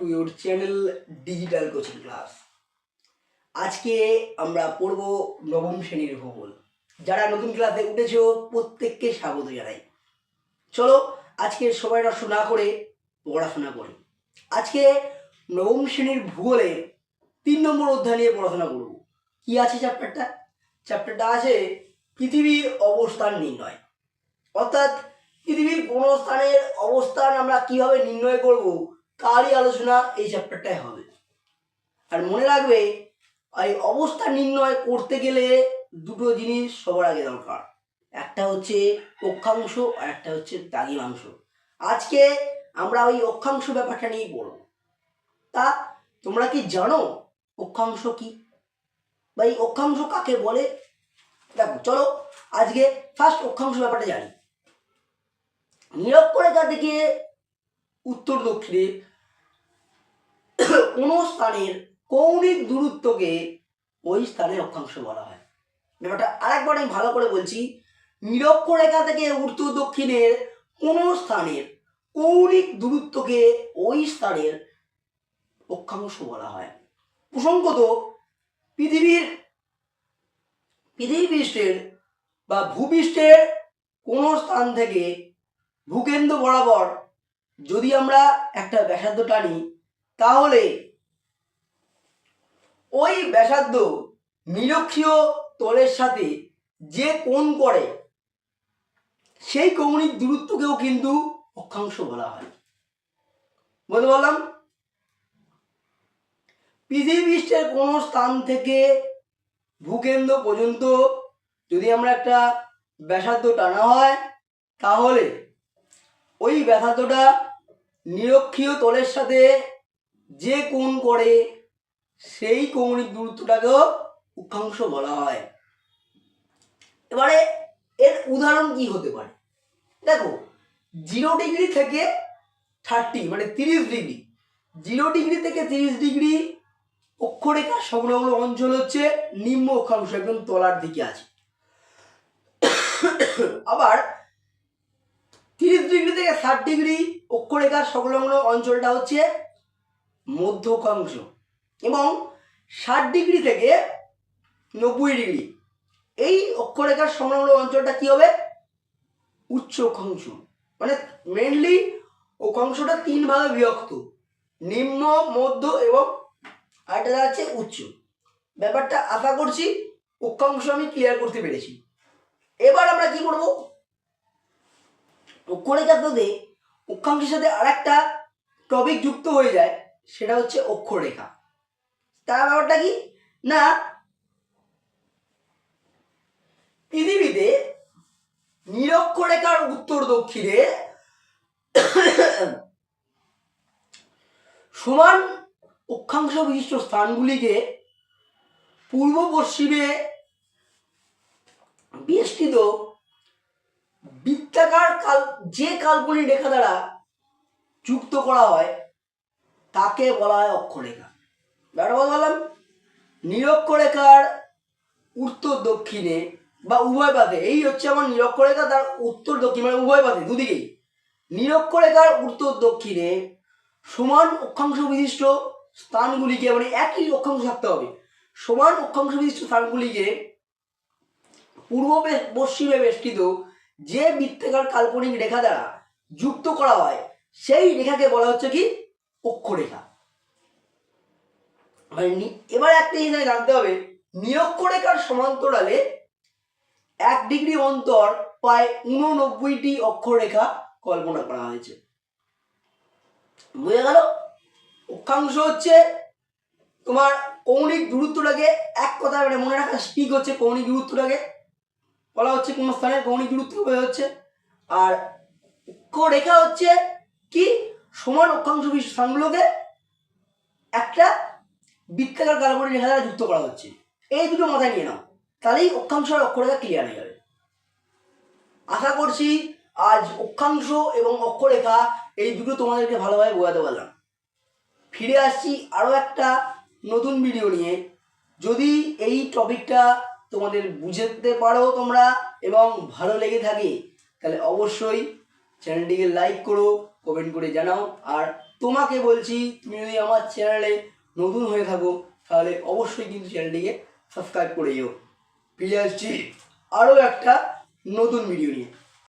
To your channel digital coaching class আজকে আমরা পড়ব নবম শ্রেণির ভূগোল। যারা নতুন ক্লাসে উঠেছো, প্রত্যেককে স্বাগত জানাই। চলো আজকে সবাই নষ্ট না করে পড়াশোনা করি। আজকে নবম শ্রেণির ভূগোলে তিন নম্বর অধ্যায় নিয়ে পড়াশোনা করব। কি আছে চ্যাপ্টারটা চ্যাপ্টারটা আছে, পৃথিবীর অবস্থান নির্ণয়। অর্থাৎ পৃথিবীর কোনো স্থানের অবস্থান আমরা কীভাবে নির্ণয় করব তারই আলোচনা এই চ্যাপ্টারটায় হবে। আর মনে রাখবে, এই অবস্থা নির্ণয় করতে গেলে দুটো জিনিস সবার আগে দরকার। একটা হচ্ছে অক্ষাংশ আর একটা হচ্ছে দ্রাঘিমাংশ। আজকে আমরা ওই অক্ষাংশ ব্যাপারটা নিয়েই পড়ব তা তোমরা কি জানো অক্ষাংশ কি? বা এই অক্ষাংশ কাকে বলে? দেখো, চলো আজকে ফার্স্ট অক্ষাংশ ব্যাপারটা জানি। নিরক্ষরেখা থেকে উত্তর দক্ষিণে কোনো স্থানের কৌণিক দূরত্বকে ওই স্থানের অক্ষাংশ বলা হয়। ব্যাপারটা আরেকবার আমি ভালো করে বলছি, নিরক্ষরেখা থেকে উত্তর দক্ষিণের কোনো স্থানের কৌণিক দূরত্বকে ওই স্থানের অক্ষাংশ বলা হয়। প্রসঙ্গত, পৃথিবীর, পৃথিবী পৃষ্ঠের বা ভূপৃষ্ঠের কোনো স্থান থেকে ভূকেন্দ্র বরাবর যদি আমরা একটা ব্যাসার্ধ টানি তাহলে ওই ব্যাসার্ধ নিরক্ষীয় তলের সাথে যে কোণ করে, সেই কৌণিক দূরত্বকেও কিন্তু অক্ষাংশ বলা হয়। বলতে বললাম পৃথিবী পৃষ্ঠের কোনো স্থান থেকে ভূকেন্দ্র পর্যন্ত যদি আমরা একটা ব্যাসার্ধ টানা হয়, তাহলে ওই ব্যাসার্ধটা নিরক্ষীয় তলের সাথে যে কোণ করে, সেই কৌণিক দূরত্বটাকেও অক্ষাংশ বলা হয়। এবারে এর উদাহরণ কি হতে পারে? দেখো জিরো ডিগ্রি থেকে থার্টি মানে তিরিশ ডিগ্রি জিরো ডিগ্রি থেকে তিরিশ ডিগ্রি অক্ষরেখা সংলগ্ন অঞ্চল হচ্ছে নিম্ন অক্ষাংশ, একদম তলার দিকে আছে। আবার তিরিশ ডিগ্রি থেকে ষাট ডিগ্রি অক্ষরেখার সংলগ্ন অঞ্চলটা হচ্ছে মধ্য অক্ষাংশ এবং ষাট ডিগ্রি থেকে নব্বই ডিগ্রি। এই অক্ষরেখার সংলগ্ন অঞ্চলটা কি হবে? উচ্চ অক্ষাংশ। মানে মেনলি অক্ষাংশটা তিন ভাগে বিভক্ত। নিম্ন, মধ্য এবং আরেকটা যাচ্ছে উচ্চ। ব্যাপারটা আশা করছি অক্ষাংশ আমি ক্লিয়ার করতে পেরেছি। এবার আমরা কি করব? অক্ষরেখার সাথে অক্ষাংশের সাথে আরেকটা টপিক যুক্ত হয়ে যায়। সেটা হচ্ছে অক্ষরেখা। তার ব্যাপারটা কি? না, পৃথিবীতে নিরক্ষরেখার উত্তর দক্ষিণে সমান অক্ষাংশ বিশিষ্ট স্থানগুলিকে পূর্ব পশ্চিমে বেষ্টিত বৃত্তাকার কাল যে কাল্পনিক রেখা দ্বারা যুক্ত করা হয় তাকে বলা হয় অক্ষরেখা ব্যাপারটা বললাম নিরক্ষরেখার উত্তর দক্ষিণে বা উভয় পাশে, এই হচ্ছে আমার নিরক্ষরেখা, তার উত্তর দক্ষিণ মানে উভয় পাশে, দুদিকেই। নিরক্ষরেখার উত্তর দক্ষিণে সমান অক্ষাংশ বিশিষ্ট স্থানগুলিকে মানে একই অক্ষাংশ থাকতে হবে। সমান অক্ষাংশ বিশিষ্ট স্থানগুলিকে পূর্ব পশ্চিমে বেষ্টিত যে বৃত্তাকার কাল্পনিক রেখা দ্বারা যুক্ত করা হয়, সেই রেখাকে বলা হচ্ছে কি? অক্ষরেখা মানে এবার একটা জিনিস জানতে হবে, নিরক্ষরেখার সমান্তরালে এক ডিগ্রি অন্তর প্রায় উননব্বইটি অক্ষরেখা কল্পনা করা হয়েছে। বুঝে গেল? অক্ষাংশ হচ্ছে তোমার কৌণিক দূরত্বটাকে এক কথায় মানে মনে রাখা স্পিক হচ্ছে কৌণিক দূরত্বটাকে। বলা হচ্ছে কোন স্থানের কৌণিক দূরত্ব হচ্ছে। আর অক্ষরেখা হচ্ছে কি? সমান অক্ষাংশ বিশিষ্ট স্থানগুলোকে একটা বৃত্তাকার কাল্পনিক রেখা দ্বারা যুক্ত করা হচ্ছে। এই দুটো মাথায় নিয়ে নাও। তাহলেই অক্ষাংশ আর অক্ষরেখা ক্লিয়ার হয়ে যাবে। আশা করছি আজ অক্ষাংশ এবং অক্ষরেখা এই দুটো তোমাদেরকে ভালোভাবে বোঝাতে পারলাম। ফিরে আসছি আরও একটা নতুন ভিডিও নিয়ে। যদি এই টপিকটা তোমাদের বুঝতে পারো তোমরা এবং ভালো লেগে থাকে, তাহলে অবশ্যই চ্যানেলটিকে লাইক করো কমেন্ট করে জানাও। আর তোমাকে বলছি, তুমি যদি আমার চ্যানেলে নতুন হয়ে থাকো, তাহলে অবশ্যই কিন্তু চ্যানেলটিকে সাবস্ক্রাইব করে যেও। ফিরে আসছি আরও একটা নতুন ভিডিও নিয়ে।